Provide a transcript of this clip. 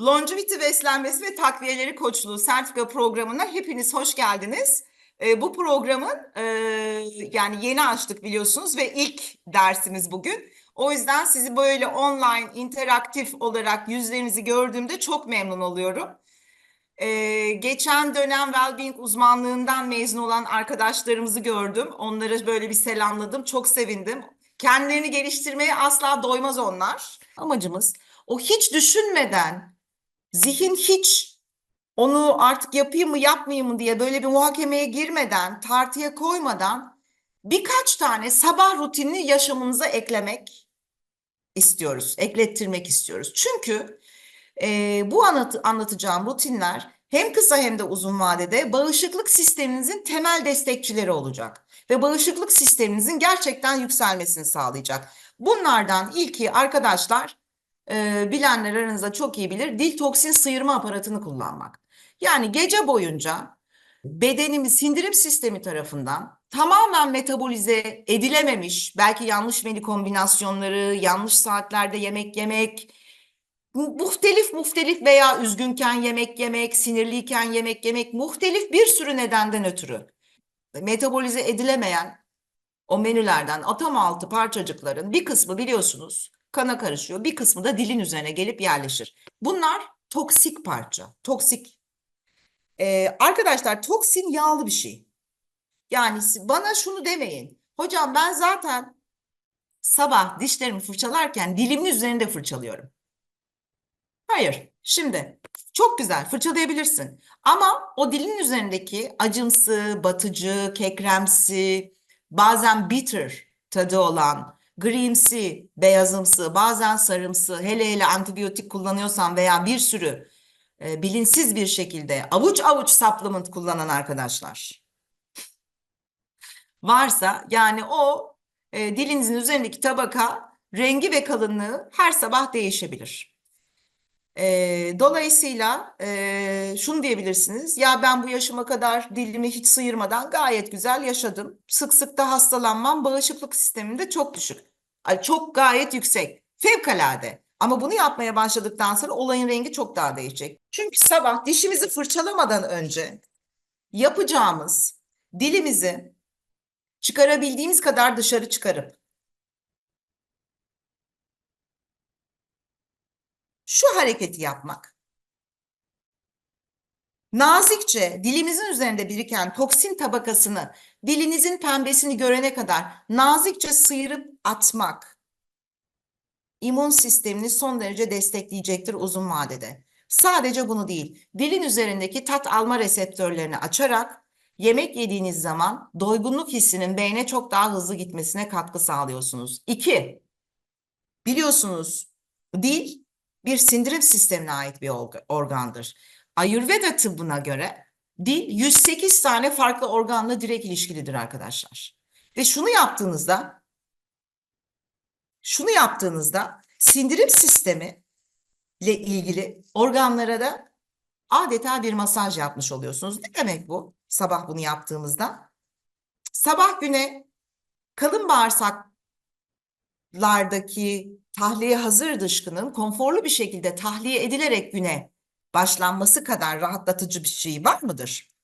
Longevity beslenmesi ve takviyeleri koçluğu sertifika programına hepiniz hoş geldiniz. Ee, bu programın e, yani yeni açtık biliyorsunuz ve ilk dersimiz bugün. O yüzden sizi böyle online, interaktif olarak yüzlerinizi gördüğümde çok memnun oluyorum. Ee, geçen dönem Wellbeing uzmanlığından mezun olan arkadaşlarımızı gördüm. Onları böyle bir selamladım. Çok sevindim. Kendilerini geliştirmeye asla doymaz onlar. Amacımız o hiç düşünmeden, zihin hiç onu artık yapayım mı yapmayayım mı diye böyle bir muhakemeye girmeden, tartıya koymadan birkaç tane sabah rutinini yaşamınıza eklemek istiyoruz, eklettirmek istiyoruz. Çünkü e, bu anlat anlatacağım rutinler hem kısa hem de uzun vadede bağışıklık sisteminizin temel destekçileri olacak ve bağışıklık sisteminizin gerçekten yükselmesini sağlayacak. Bunlardan ilki arkadaşlar e, bilenler aranızda çok iyi bilir dil toksin sıyırma aparatını kullanmak. Yani gece boyunca bedenimiz sindirim sistemi tarafından tamamen metabolize edilememiş, belki yanlış menü kombinasyonları, yanlış saatlerde yemek yemek, muhtelif muhtelif veya üzgünken yemek yemek, sinirliyken yemek yemek, muhtelif bir sürü nedenden ötürü metabolize edilemeyen o menülerden atom altı parçacıkların bir kısmı biliyorsunuz kana karışıyor, bir kısmı da dilin üzerine gelip yerleşir. Bunlar toksik parça, toksik. Ee, arkadaşlar toksin yağlı bir şey. Yani bana şunu demeyin. Hocam ben zaten sabah dişlerimi fırçalarken dilimin üzerinde fırçalıyorum. Hayır. Şimdi çok güzel fırçalayabilirsin. Ama o dilin üzerindeki acımsı, batıcı, kekremsi, bazen bitter tadı olan, grimsi, beyazımsı, bazen sarımsı, hele hele antibiyotik kullanıyorsan veya bir sürü e, bilinçsiz bir şekilde avuç avuç supplement kullanan arkadaşlar varsa yani o e, dilinizin üzerindeki tabaka rengi ve kalınlığı her sabah değişebilir. E, dolayısıyla e, şunu diyebilirsiniz. Ya ben bu yaşıma kadar dilimi hiç sıyırmadan gayet güzel yaşadım. Sık sık da hastalanmam. Bağışıklık sistemim de çok düşük. Ay, çok gayet yüksek. Fevkalade. Ama bunu yapmaya başladıktan sonra olayın rengi çok daha değişecek. Çünkü sabah dişimizi fırçalamadan önce yapacağımız dilimizi çıkarabildiğimiz kadar dışarı çıkarıp hareketi yapmak. Nazikçe dilimizin üzerinde biriken toksin tabakasını dilinizin pembesini görene kadar nazikçe sıyırıp atmak immün sistemini son derece destekleyecektir uzun vadede. Sadece bunu değil, dilin üzerindeki tat alma reseptörlerini açarak yemek yediğiniz zaman doygunluk hissinin beyne çok daha hızlı gitmesine katkı sağlıyorsunuz. İki, biliyorsunuz dil bir sindirim sistemine ait bir orga- organdır. Ayurveda tıbbına göre dil 108 tane farklı organla direkt ilişkilidir arkadaşlar. Ve şunu yaptığınızda şunu yaptığınızda sindirim sistemi ile ilgili organlara da adeta bir masaj yapmış oluyorsunuz. Ne demek bu? Sabah bunu yaptığımızda. Sabah güne kalın bağırsaklardaki tahliye hazır dışkının konforlu bir şekilde tahliye edilerek güne başlanması kadar rahatlatıcı bir şey var mıdır?